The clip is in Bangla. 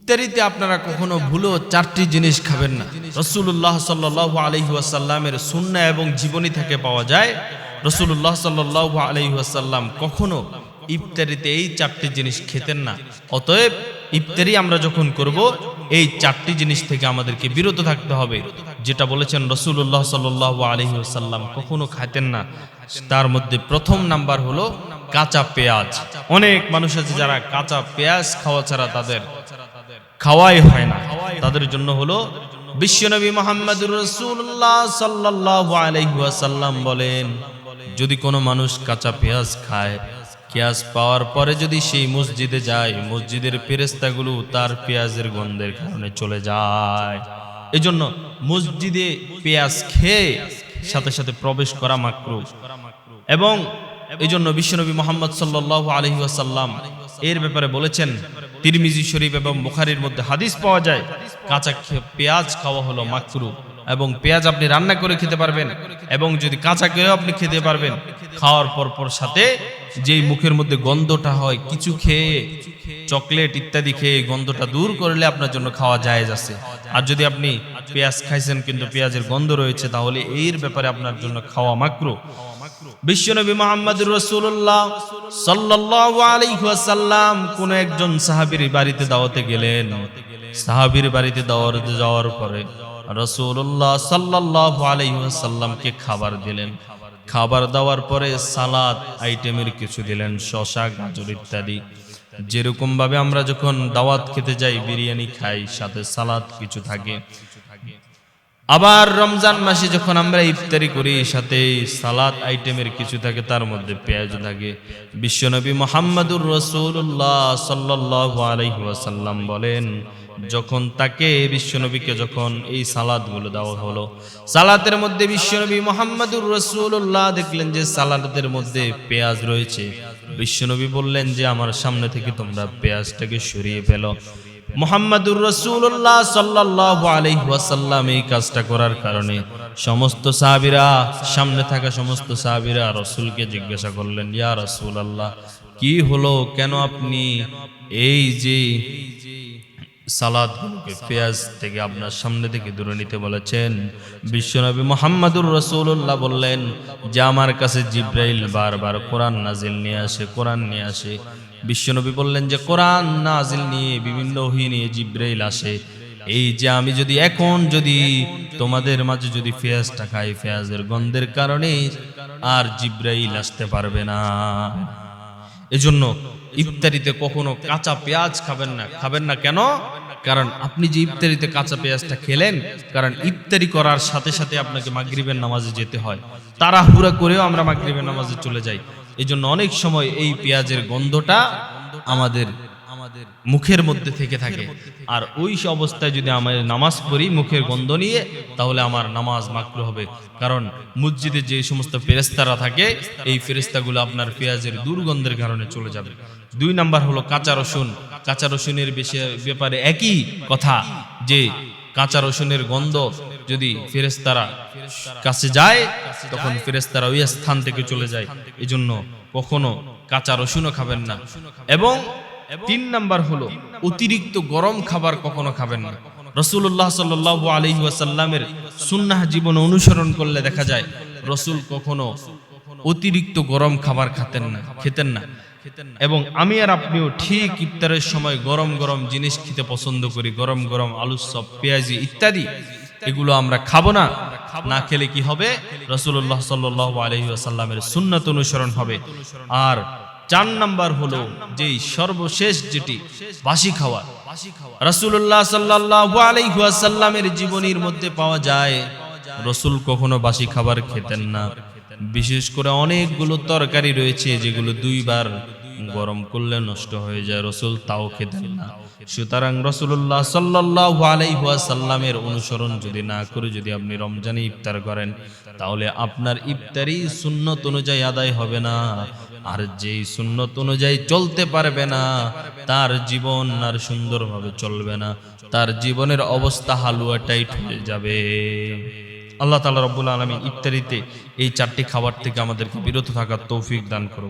ইফতারিতে আপনারা কখনো ভুলো চারটি জিনিস খাবেন না। রসুল্লাহ সাল্লাহ আলহি সুন্না এবং জীবনী থেকে পাওয়া যায় রসুল্লাহ সাল্লাহ আলহি কখনো ইফতারিতে এই চারটি জিনিস খেতেন না। অতএব ইফতারি আমরা যখন করব, এই চারটি জিনিস থেকে আমাদেরকে বিরত থাকতে হবে। যেটা বলেছেন রসুল্লাহ সাল্লাহ আলহি ওয়াসাল্লাম, কখনো খাইতেন না। তার মধ্যে প্রথম নাম্বার হলো কাঁচা পেঁয়াজ। অনেক মানুষ আছে যারা কাঁচা পেঁয়াজ খাওয়া ছাড়া তাদের খাওয়াই হয় না। তাদের জন্য হলো বিশ্বনবী মোহাম্মদুর রসুল্লাহ সাল্লাহ আলহাসাল্লাম বলেন, যদি কোনো মানুষ কাঁচা পেঁয়াজ খায়, পেঁয়াজ পাওয়ার পরে যদি সেই মসজিদে যায়, মসজিদের ফেরেস্তাগুলো তার পেঁয়াজের গন্ধের কারণে চলে যায়। এজন্য মসজিদে পেঁয়াজ খেয়ে সাথে সাথে প্রবেশ করা মাকরু। এবং এই জন্য বিশ্বনবী মোহাম্মদ সাল্লাহ আলহি আসাল্লাম এর ব্যাপারে বলেছেন তিরমিজি শরীফ এবং মুখারির মধ্যে হাদিস পাওয়া যায়, কাঁচা পেঁয়াজ খাওয়া হলো মাকরু এবং পেঁয়াজ আপনি রান্না করে খেতে পারবেন এবং যদি কাঁচা খেয়েও আপনি খেতে পারবেন, খাওয়ার পর পর সাথে যেই মুখের মধ্যে গন্ধটা হয়, কিছু খেয়ে, চকলেট ইত্যাদি খেয়ে গন্ধটা দূর করলে আপনার জন্য খাওয়া জায়েজ আছে। আর যদি আপনি পেঁয়াজ খাইছেন কিন্তু পেঁয়াজের গন্ধ রয়েছে, তাহলে এর ব্যাপারে আপনার জন্য খাওয়া মাকরু। বিশ্বনবী মোহাম্মদুর রসুল্লাহ সাল্লাল্লাহু আলাইহি ওয়াসাল্লাম কোন একজন সাহাবীর বাড়িতে দাওয়াতে গেলেন। সাহাবীর বাড়িতে দাওয়াতে যাওয়ার পরে রসুল্লাহ সাল্লাল্লাহু আলাইহি ওয়াসাল্লামকে খাবার দিলেন। খাবার দেওয়ার পরে সালাদ, আইটেমের কিছু দিলেন শশা গাজর ইত্যাদি। যেরকম ভাবে আমরা যখন দাওয়াত খেতে যাই, বিরিয়ানি খাই, সাথে সালাদ কিছু থাকে। আবার রমজান মাসে যখন আমরা ইফতারি করি, সাথে সালাদ আইটেমের কিছু থাকে, তার মধ্যে পেঁয়াজ থাকে বিশ্বনবী মোহাম্মদুর রসুল্লাহ সাল্লাহ আলহি বলেন, যখন তাকে বিশ্বনবীকে যখন এই সালাদগুলো দেওয়া হলো, সালাতের মধ্যে বিশ্বনবী মোহাম্মদুর রসুল্লাহ দেখলেন যে সালাদের মধ্যে পেঁয়াজ রয়েছে। বিশ্বনবী বললেন যে, আমার সামনে থেকে তোমরা পেঁয়াজটাকে সরিয়ে ফেলো। মোহাম্মদুর রসুল্লাহ সাল্লাহ আলহাসাল্লাম এই কাজটা করার কারণে সমস্ত সাহাবিরা, সামনে থাকা সমস্ত সাহাবিরা রসুলকে জিজ্ঞাসা করলেন, ইয়া রসুল আল্লাহ কি হলো? কেন আপনি এই যে সালাদগুলোকে পেঁয়াজ থেকে আপনার সামনে থেকে দূরে নিতে বলেছেন? বিশ্বনবী মোহাম্মদুর রসুল্লাহ বললেন, যে আমার কাছে জিব্রাইল বারবার কোরআন নাজিল নিয়ে আসে, কোরআন নিয়ে আসে বিশ্বনবী বললেন যে, কোরআন নাজিল নিয়ে, বিভিন্ন ওহি নিয়ে জিব্রাইল আসে। এই যে আমি যদি এখন যদি তোমাদের মাঝে যদি পেঁয়াজটা খাই, ফেয়াজের গন্ধের কারণে আর জিব্রাইল আসতে পারবে না। এজন্য ইফতারিতে কখনো কাঁচা পেঁয়াজ খাবেন না। খাবেন না কেন? কারণ আপনি যে ইফতারিতে কাঁচা পেঁয়াজটা খেলেন, কারণ ইফতারি করার সাথে সাথে আপনাকে মাগরিবের নামাজে যেতে হয়। তাড়াহুড়া করেও আমরা মাগরিবের নামাজে চলে যাই। এই জন্য অনেক সময় এই পেঁয়াজের গন্ধটা আমাদের আমাদের মুখের মধ্যে থেকে থাকে। আর ওই অবস্থায় যদি আমার নামাজ পড়ি মুখের গন্ধ নিয়ে, তাহলে আমার নামাজ মাকরু হবে। কারণ মসজিদে যে সমস্ত ফেরেস্তারা থাকে, এই ফেরেস্তাগুলো আপনার পেঁয়াজের দুর্গন্ধের কারণে চলে যাবে। দুই নাম্বার হলো কাঁচা রসুন। কাঁচা রসুনের বেশি ব্যাপারে একই কথা যে কাঁচা রসুনের গন্ধ যদি ফেরেস্তারা কাছে যায়, তখন ফেরেস্তারা ওই স্থান থেকে চলে যায়। এজন্য কখনো কাঁচা রসুনও খাবেন না। এবং তিন নাম্বার হলো, অতিরিক্ত গরম খাবার কখনো খাবেন না। রসুল্লাহ সাল্লাহ আলহি ওয়াসাল্লামের সুন্নাহ জীবন অনুসরণ করলে দেখা যায়, রসুল কখনো অতিরিক্ত গরম খাবার খাতেন না, খেতেন না। এবং আমি আর আপনিও ঠিক ইফতারের সময় গরম গরম জিনিস খেতে পছন্দ করি, গরম গরম আলু সব পেঁয়াজি ইত্যাদি। এগুলো আমরা খাব না। না খেলে কি হবে? রসুল্লাহ সাল্লাহ আলহি আসাল্লামের সুন্নত অনুসরণ হবে। আর চার নাম্বার হলো যেই সর্বশেষ যেটি, বাসি খাওয়া রসুল্লাহ সাল্লাহ আলাইসাল্লামের জীবনীর মধ্যে পাওয়া যায়, রসুল কখনো বাসি খাবার খেতেন না। বিশেষ করে অনেকগুলো তরকারি রয়েছে যেগুলো দুইবার গরম করলে নষ্ট হয়ে যায়, রসুল তাও খেতেন না। সুতরাং রসুল্লাহ সাল্লাহ আলাইসাল্লামের অনুসরণ যদি না করে, যদি আপনি রমজানে ইফতার করেন, তাহলে আপনার ইফতারি সুন্নত অনুযায়ী আদায় হবে না। আর যেই সুন্নত অনুযায়ী চলতে পারবে না, তার জীবন আর সুন্দরভাবে চলবে না। তার জীবনের অবস্থা হালুয়া টাইট হয়ে যাবে। আল্লাহ তালা রব্বুল আলমী ইফতারিতে এই চারটি খাবার থেকে আমাদেরকে বিরত থাকার তৌফিক দান করো